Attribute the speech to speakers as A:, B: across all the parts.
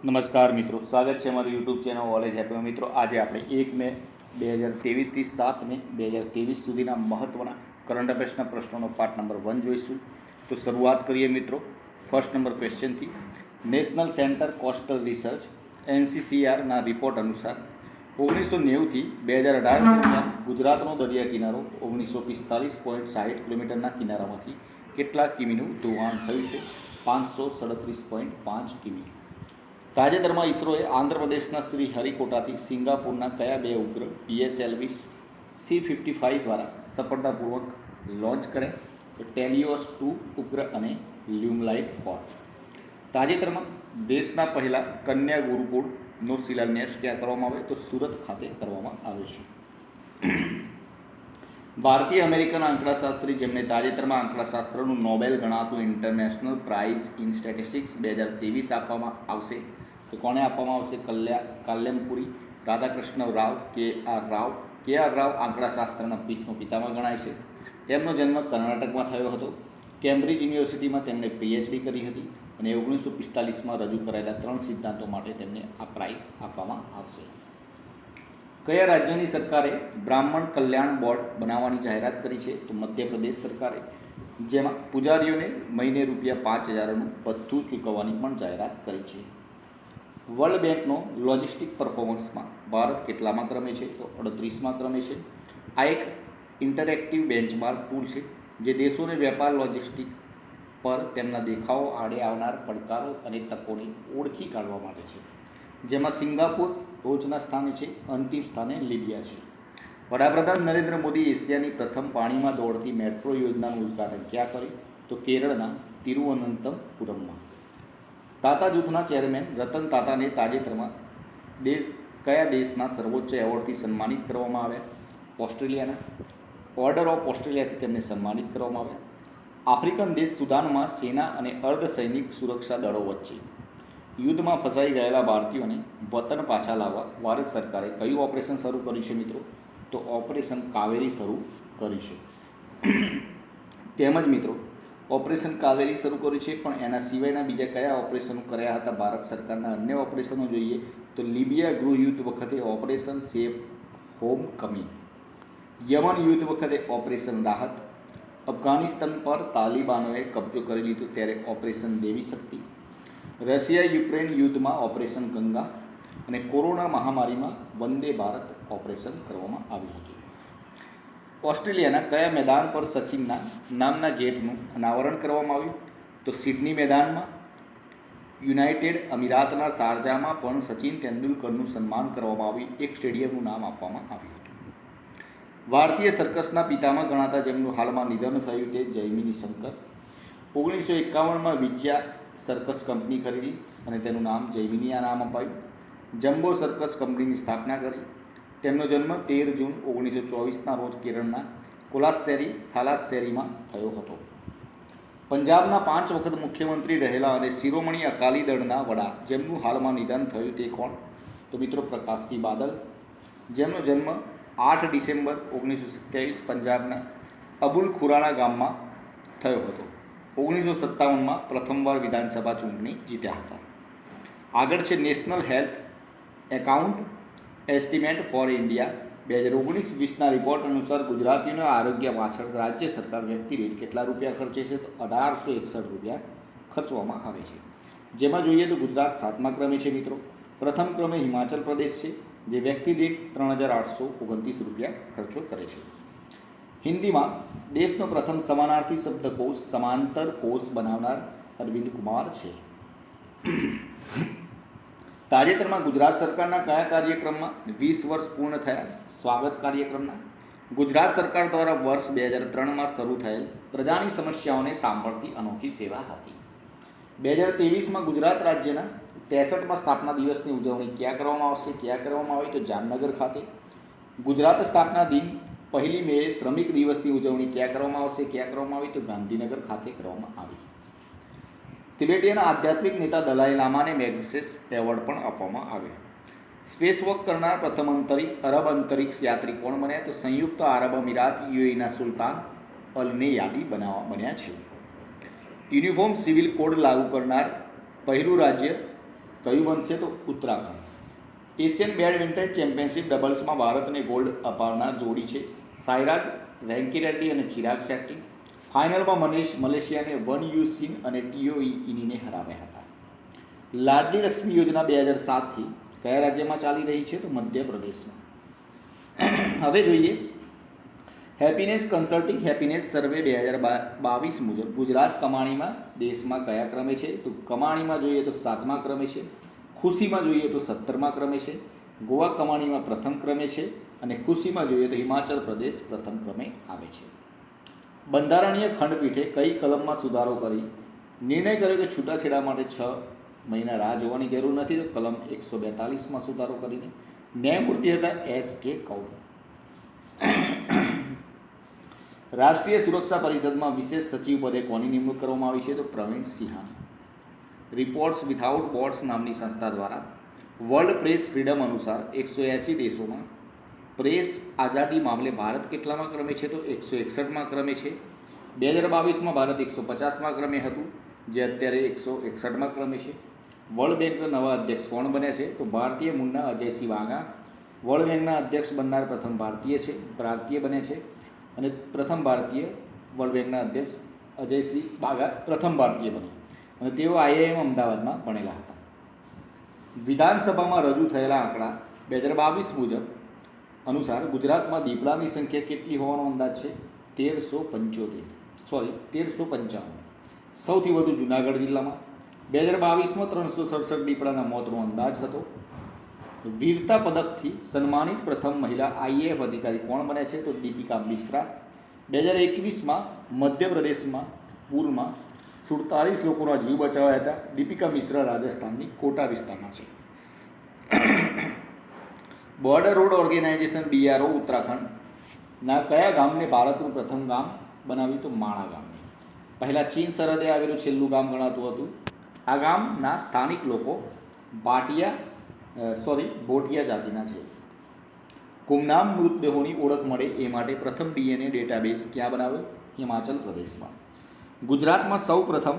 A: નમસ્કાર મિત્રો, સ્વાગત છે અમારું યુટ્યુબ ચેનલ ઓલેજ હેપીમાં મિત્રો, આજે આપણે એક મે બે હજાર ત્રેવીસથી સાત મે બે હજાર ત્રેવીસ સુધીના મહત્ત્વના કરંટ અફેર્સના પ્રશ્નોનો પાર્ટ નંબર વન જોઈશું. તો શરૂઆત કરીએ મિત્રો ફર્સ્ટ નંબર ક્વેશ્ચનથી નેશનલ સેન્ટર કોસ્ટલ રિસર્ચ એનસીસીઆરના રિપોર્ટ અનુસાર ઓગણીસો નેવુંથી બે હજાર અઢાર દરમિયાન ગુજરાતનો દરિયા કિનારો ઓગણીસો પિસ્તાલીસ પોઈન્ટ સાઠ કિલોમીટરના કિનારામાંથી કેટલા કિમીનું ધોવાણ થયું છે? પાંચસો સડત્રીસ પોઈન્ટ પાંચ કિમી. તાજેતરમાં ઇસરોએ આંધ્રપ્રદેશના શ્રી હરિકોટાથી સિંગાપુરના કયા બે ઉપગ્રહ પીએસએલવી સી ફિફ્ટી ફાઇવ દ્વારા સફળતાપૂર્વક લોન્ચ કરે? તો ટેલિયોસ ટુ ઉપગ્રહ અને લ્યુમલાઇટ ફોર. તાજેતરમાં દેશના પહેલા કન્યા ગુરુકુળનો શિલાન્યાસ ક્યાં કરવામાં આવે તો સુરત ખાતે કરવામાં આવ્યો છે. ભારતીય અમેરિકન આંકડાશાસ્ત્રી જેમને તાજેતરમાં આંકડાશાસ્ત્રનું નોબેલ ગણાતું ઇન્ટરનેશનલ પ્રાઇઝ ઇન સ્ટેટિસ્ટિક્સ બે હજાર ત્રેવીસ આપવામાં આવશે. તો કોને આપવામાં આવશે કલ્યા, કાલ્યમપુરી, Radhakrishna Rao, K R Rao, K R Rao આંકડાશાસ્ત્રના ભીષ્મ પિતામાં ગણાય છે. તેમનો જન્મ કર્ણાટકમાં થયો હતો. કેમ્બ્રિજ યુનિવર્સિટીમાં તેમણે પીએચડી કરી હતી અને ઓગણીસો પિસ્તાલીસમાં રજૂ કરાયેલા ત્રણ સિદ્ધાંતો માટે તેમને આ પ્રાઇઝ આપવામાં આવશે. કયા રાજ્યની સરકારે બ્રાહ્મણ કલ્યાણ બોર્ડ બનાવવાની જાહેરાત કરી છે? તો મધ્યપ્રદેશ સરકારે. જેમાં પૂજારીઓને મહિને રૂપિયા પાંચ હજારનું બધું ચૂકવવાની પણ જાહેરાત કરી છે. વર્લ્ડ બેંકનો લોજિસ્ટિક પરફોર્મન્સમાં ભારત કેટલામાં ક્રમે છે? તો અડત્રીસમાં ક્રમે છે. આ એક ઇન્ટરેક્ટિવ બેન્ચમાર્ક ટૂલ છે, જે દેશોને વેપાર લોજિસ્ટિક પર તેમના દેખાવો આડે આવનાર પડકારો અને તકોને ઓળખી કાઢવા માટે છે. જેમાં સિંગાપુર ટોચના સ્થાને છે, અંતિમ સ્થાને લીબિયા છે. વડાપ્રધાન નરેન્દ્ર મોદી એશિયાની પ્રથમ પાણીમાં દોડતી મેટ્રો યોજનાનું ઉદ્ઘાટન ક્યાં કર્યું? તો કેરળના તિરુવનંતપુરમમાં. તાતા જૂથના ચેરમેન રતન તાતાને તાજેતરમાં દેશ, કયા દેશના સર્વોચ્ચ એવોર્ડથી સન્માનિત કરવામાં આવ્યા? ઓસ્ટ્રેલિયાના. ઓર્ડર ઓફ ઓસ્ટ્રેલિયાથી તેમને સન્માનિત કરવામાં આવ્યા. આફ્રિકન દેશ સુદાનમાં સેના અને અર્ધ સૈનિક સુરક્ષા દળો વચ્ચે યુદ્ધમાં ફસાઈ ગયેલા ભારતીયોને વતન પાછા લાવવા ભારત સરકારે કયું ઓપરેશન શરૂ કર્યું છે મિત્રો? તો ઓપરેશન કાવેરી શરૂ કર્યું છે. તેમજ મિત્રો ઓપરેશન કાવેરી શરૂ કર્યું છે, પણ એના સિવાયના બીજા કયા ઓપરેશનો કર્યા હતા? ભારત સરકારના અન્ય ઓપરેશનો જોઈએ તો લિબિયા ગૃહ યુદ્ધ વખતે operation safe home coming Yemen યુદ્ધ વખતે ઓપરેશન રાહત. અફઘાનિસ્તાન પર તાલિબાનોએ કબજો કરી લીધો ત્યારે operation Devi Shakti. Russia Ukraine યુદ્ધમાં ઓપરેશન ગંગા અને કોરોના મહામારીમાં વંદે ભારત ઓપરેશન કરવામાં આવ્યું હતું. ઓસ્ટ્રેલિયાના કયા મેદાન પર સચિનના નામના ગેટનું અનાવરણ કરવામાં આવ્યું? તો સિડની મેદાનમાં, યુનાઇટેડ અમીરાતના શારજામાં પણ સચિન તેંડુલકરનું સન્માન કરવામાં આવ્યું. એક સ્ટેડિયમનું નામ આપવામાં આવ્યું હતું. ભારતીય સર્કસના પિતામાં ગણાતા જેમનું હાલમાં નિધન થયું તે જૈમિની શંકર. ઓગણીસો એકાવનમાં વિજયા સર્કસ કંપની ખરીદી અને તેનું નામ જૈમિની આ નામ અપાયું. જમ્બો સર્કસ કંપનીની સ્થાપના કરી. તેમનો જન્મ તેર જૂન ઓગણીસો ચોવીસના રોજ કેરળના કોલાસેરી, થાલાસેરીમાં થયો હતો. પંજાબના પાંચ વખત મુખ્યમંત્રી રહેલા અને શિરોમણી અકાલી દળના વડા જેમનું હાલમાં નિધન થયું તે કોણ? તો મિત્રો પ્રકાશસિંહ બાદલ, જેમનો જન્મ આઠ ડિસેમ્બર ઓગણીસો સત્યાવીસ પંજાબના અબુલ ખુરાણા ગામમાં થયો હતો. ઓગણીસો સત્તાવનમાં પ્રથમવાર વિધાનસભા ચૂંટણી જીત્યા હતા. આગળ છે national health account estimate for India બે હજાર ઓગણીસ વીસના રિપોર્ટ અનુસાર ગુજરાતીનો આરોગ્ય પાછળ રાજ્ય સરકાર વ્યક્તિ દીઠ કેટલા રૂપિયા ખર્ચે છે તો અઢારસો એકસઠ રૂપિયા ખર્ચવામાં આવે છે. જેમાં જોઈએ તો ગુજરાત સાતમા ક્રમે છે મિત્રો. પ્રથમ ક્રમે હિમાચલ પ્રદેશ છે, જે વ્યક્તિ દીઠ ત્રણ હજાર આઠસો ઓગણત્રીસ રૂપિયા ખર્ચો કરે છે. હિન્દીમાં દેશનો પ્રથમ સમાનાર્થી શબ્દકોશ, સમાંતર કોષ બનાવનાર અરવિંદ કુમાર છે. તાજેતરમાં ગુજરાત સરકારના કયા કાર્યક્રમમાં વીસ વર્ષ પૂર્ણ થયા? સ્વાગત કાર્યક્રમના. ગુજરાત સરકાર દ્વારા વર્ષ બે હજાર ત્રણમાં શરૂ થયેલ પ્રજાની સમસ્યાઓને સાંભળતી અનોખી સેવા હતી. બે હજાર ત્રેવીસમાં ગુજરાત રાજ્યના ત્રેસઠમાં સ્થાપના દિવસની ઉજવણી ક્યાં કરવામાં આવશે, ક્યાં કરવામાં આવી? તો જામનગર ખાતે. ગુજરાત સ્થાપના દિન પહેલી મે શ્રમિક દિવસની ઉજવણી ક્યાં કરવામાં આવશે, ક્યાં કરવામાં આવી? તો ગાંધીનગર ખાતે કરવામાં આવી. તિબેટીયના આધ્યાત્મિક નેતા દલાઈ લામાને મેગ્સેસ એવોર્ડ પણ આપવામાં આવ્યો. સ્પેસ વોક કરનાર પ્રથમ અંતરિક અરબ અંતરિક્ષ યાત્રી કોણ બન્યા? તો સંયુક્ત આરબ અમીરાત યુએના સુલતાન અલને યાદી બનાવવા બન્યા છે. યુનિફોર્મ સિવિલ કોડ લાગુ કરનાર પહેલું રાજ્ય કયું બનશે? તો ઉત્તરાખંડ. એશિયન બેડમિન્ટન ચેમ્પિયનશિપ ડબલ્સમાં ભારતને ગોલ્ડ અપાવનાર જોડી છે. સાયરાજ રેન્કી રેડ્ડી અને ચિરાગ શેટ્ટી ફાઇનલમાં મનીષ મલેશિયાને વન યુ સિંગ અને ટીઓ ઇનીને હરાવ્યા હતા. લાડલી લક્ષ્મી યોજના બે હજાર સાતથી કયા રાજ્યમાં ચાલી રહી છે? તો મધ્યપ્રદેશમાં. હવે જોઈએ. હેપીનેસ કન્સલ્ટિંગ હેપીનેસ સર્વે બે હજાર બાવીસ મુજબ ગુજરાત કમાણીમાં દેશમાં કયા ક્રમે છે? તો કમાણીમાં જોઈએ તો સાતમા ક્રમે છે. ખુશીમાં જોઈએ તો સત્તરમા ક્રમે છે. ગોવા કમાણીમાં પ્રથમ ક્રમે છે. અને ખુશીમાં જોઈએ તો હિમાચલ પ્રદેશ પ્રથમ ક્રમે આવે છે. બંધારણીય ખંડપીઠે કઈ કલમમાં સુધારો કરી? નિર્ણય કર્યો કે છૂટાછેડા માટે છ મહિના રાહ જોવાની જરૂર નથી, તો કલમ એકસો બેતાલીસમાં સુધારો કરીને. ન્યાયમૂર્તિ હતા એસ કે કૌર. રાષ્ટ્રીય સુરક્ષા પરિષદમાં વિશેષ સચિવ પદે કોની નિમણૂક કરવામાં આવી છે? તો પ્રવીણ સિંહાની. રિપોર્ટ્સ વિથઆઉટ બોર્ડ્સ નામની સંસ્થા દ્વારા વર્લ્ડ પ્રેસ ફ્રીડમ અનુસાર એકસો એંસી દેશોમાં પ્રેસ આઝાદી મામલે ભારત કેટલામાં ક્રમે છે તો એકસો એકસઠમાં ક્રમે છે. બે હજાર બાવીસમાં ભારત એકસો પચાસમાં ક્રમે હતું, જે અત્યારે એકસો એકસઠમાં ક્રમે છે. વર્લ્ડ બેંકના નવા અધ્યક્ષ કોણ બન્યા છે તો ભારતીય મુન્ના અજયસિંહ વાઘા વર્લ્ડ બેંકના અધ્યક્ષ બનનાર પ્રથમ ભારતીય છે ભારતીય બને છે. અને પ્રથમ ભારતીય વર્લ્ડ બેંકના અધ્યક્ષ અજયસિંહ બાગા પ્રથમ ભારતીય બન્યા. અને તેઓ આઈઆઈએમ અમદાવાદમાં ભણેલા હતા. વિધાનસભામાં રજૂ થયેલા આંકડા બે હજાર બાવીસ મુજબ અનુસાર ગુજરાતમાં દીપડાની સંખ્યા કેટલી હોવાનો અંદાજ છે? તેરસો પંચોતેર. સોરી તેરસો પંચાવન સૌથી વધુ જુનાગઢ જિલ્લામાં બે હજાર બાવીસમાં ત્રણસો સડસઠ દીપડાના મોતનો અંદાજ હતો. વીરતા પદકથી સન્માનિત પ્રથમ મહિલા આઈએએફ અધિકારી કોણ બન્યા છે? તો દીપિકા મિશ્રા. બે હજાર એકવીસમાં મધ્યપ્રદેશમાં પૂરમાં સુડતાલીસ લોકોના જીવ બચાવ્યા હતા. દીપિકા મિશ્રા રાજસ્થાનની કોટા વિસ્તારમાં છે. બોર્ડર રોડ ઓર્ગેનાઇઝેશન બીઆરઓ ઉત્તરાખંડના કયા ગામને ભારતનું પ્રથમ ગામ બનાવ્યું તો માણા ગામને પહેલાં ચીન સરહદે આવેલું છેલ્લું ગામ ગણાતું હતું. આ ગામના સ્થાનિક લોકો બાટિયા સોરી બોટિયા જાતિના છે. ગુમનામ મૃતદેહોની ઓળખ મળે એ માટે પ્રથમ ડીએનએ ડેટાબેઝ ક્યાં બનાવ્યો? હિમાચલ પ્રદેશમાં. ગુજરાતમાં સૌ પ્રથમ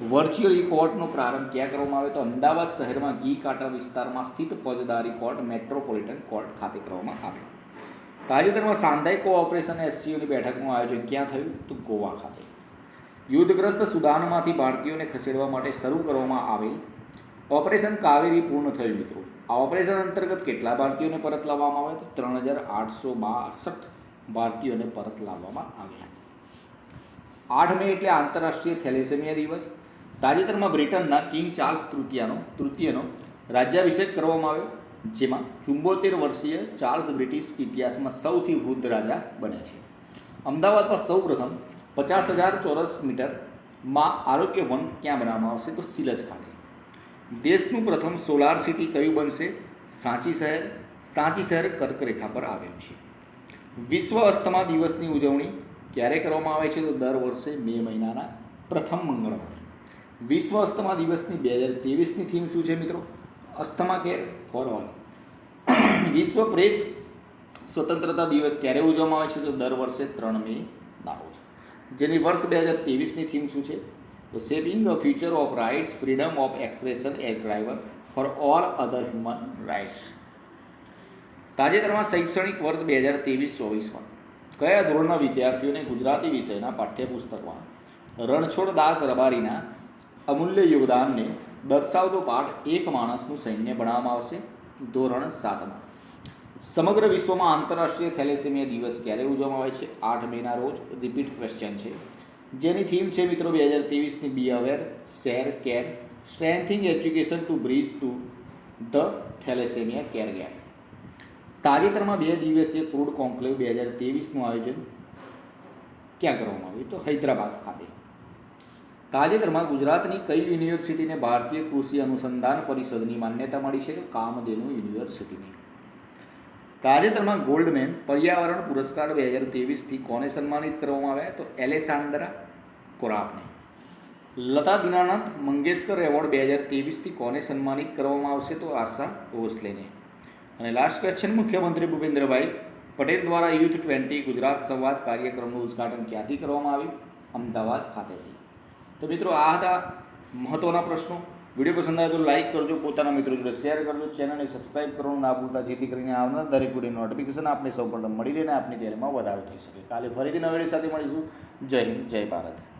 A: વર્ચ્યુઅલ ઈ કોર્ટનો પ્રારંભ ક્યાં કરવામાં આવ્યો? તો અમદાવાદ શહેરમાં ગી કાંટા વિસ્તારમાં સ્થિત ફોજદારી કોર્ટ મેટ્રોપોલિટન કોર્ટ ખાતે કરવામાં આવ્યો. તાજેતરમાં સાંધાઈ કોઓપરેશન એસસીઓની બેઠકનું આયોજન ક્યાં થયું? તો ગોવા ખાતે. યુદ્ધગ્રસ્ત સુદાનમાંથી ભારતીયોને ખસેડવા માટે શરૂ કરવામાં આવેલ ઓપરેશન કાવેરી પૂર્ણ થયું, મિત્રો. આ ઓપરેશન અંતર્ગત કેટલા ભારતીયોને પરત લાવવામાં આવ્યા? તો ત્રણ હજાર આઠસો બાસઠ ભારતીયોને પરત લાવવામાં આવ્યા. આઠ મે એટલે આંતરરાષ્ટ્રીય થેલેસેમિયા દિવસ. તાજેતરમાં બ્રિટનના કિંગ ચાર્લ્સ તૃતીયાનો તૃતીયનો રાજ્યાભિષેક કરવામાં આવ્યો, જેમાં ચુંબોતેર વર્ષીય ચાર્લ્સ બ્રિટિશ ઇતિહાસમાં સૌથી વૃદ્ધ રાજા બને છે. અમદાવાદમાં સૌ પ્રથમ પચાસ હજાર ચોરસ મીટરમાં આરોગ્ય વન ક્યાં બનાવવામાં આવશે, તો સિલજ ખાતે. દેશનું પ્રથમ સોલાર સિટી કયું બનશે? સાંચી શહેર સાંચી શહેર કર્કરેખા પર આવેલું છે. વિશ્વ અસ્થમા દિવસની ઉજવણી ક્યારે કરવામાં આવે છે તો દર વર્ષે મે મહિનાના પ્રથમ મંગળવારે. વિશ્વ અસ્થમા દિવસની બે હજાર ત્રેવીસની થીમ શું છે મિત્રો? અસ્થમા કેર ફોર ઓલ વિશ્વ પ્રેસ સ્વતંત્રતા દિવસ ક્યારે ઉજવવામાં આવે છે તો દર વર્ષે ત્રણ મે ના રોજ જેની વર્ષ બે હજાર ત્રેવીસની થીમ શું છે? તો saving a future of rights, freedom of expression as driver for all other human rights. તાજેતરમાં શૈક્ષણિક વર્ષ બે હજાર ત્રેવીસ ચોવીસમાં. કયા ધોરણના વિદ્યાર્થીઓને ગુજરાતી વિષયના પાઠ્યપુસ્તકમાં રણછોડ દાસ રબારીના અમૂલ્ય યોગદાનને દર્શાવતો પાઠ એક માણસનું સૈન્ય બનાવવામાં આવશે? ધોરણ સાતમાં. સમગ્ર વિશ્વમાં આંતરરાષ્ટ્રીય થેલેસેમિયા દિવસ ક્યારે ઉજવવામાં આવે છે? આઠ મેના રોજ રિપીટ ક્વેશ્ચન છે. જેની થીમ છે મિત્રો બે હજાર ત્રેવીસની be aware, share, care, strengthening education to bridge to the thalassaemia care gap તાજેતરમાં બે દિવસીય ક્રૂડ કોન્ક્લેવ બે હજાર ત્રેવીસનું આયોજન ક્યાં કરવામાં આવ્યું? તો હૈદરાબાદ ખાતે. તાજેતરમાં ગુજરાતની કઈ યુનિવર્સિટીને ભારતીય કૃષિ અનુસંધાન પરિષદની માન્યતા મળી છે? તો કામધેનુ યુનિવર્સિટીની. તાજેતરમાં ગોલ્ડમેન પર્યાવરણ પુરસ્કાર બે હજાર ત્રેવીસથી કોને સન્માનિત કરવામાં આવ્યા? તો એલેસાન્ડરા કોરાપને. લતા દિનાનાથ મંગેશકર એવોર્ડ બે હજાર ત્રેવીસથી કોને સન્માનિત કરવામાં આવશે? તો આશા ભોસલેને. અને લાસ્ટ ક્વેશ્ચન મુખ્યમંત્રી ભૂપેન્દ્રભાઈ પટેલ દ્વારા યુથ ટ્વેન્ટી ગુજરાત સંવાદ કાર્યક્રમનું ઉદ્ઘાટન ક્યાંથી કરવામાં આવ્યું? અમદાવાદ ખાતેથી. તો મિત્રો, આ હતા મહત્ત્વના પ્રશ્નો. વીડિયો પસંદ આવે તો લાઇક કરજો, પોતાના મિત્રો જોડે શેર કરજો ચેનલને સબસ્ક્રાઇબ કરવાનું ના ભૂલતા, જેથી કરીને આવનાર દરેક વીડિયો નોટિફિકેશન આપણે સૌ પ્રથમ મળી રહે આપની તૈયારીમાં વધારો થઈ શકે. કાલે ફરીથી નવા સાથે મળીશું. જય હિન્દ, જય ભારત.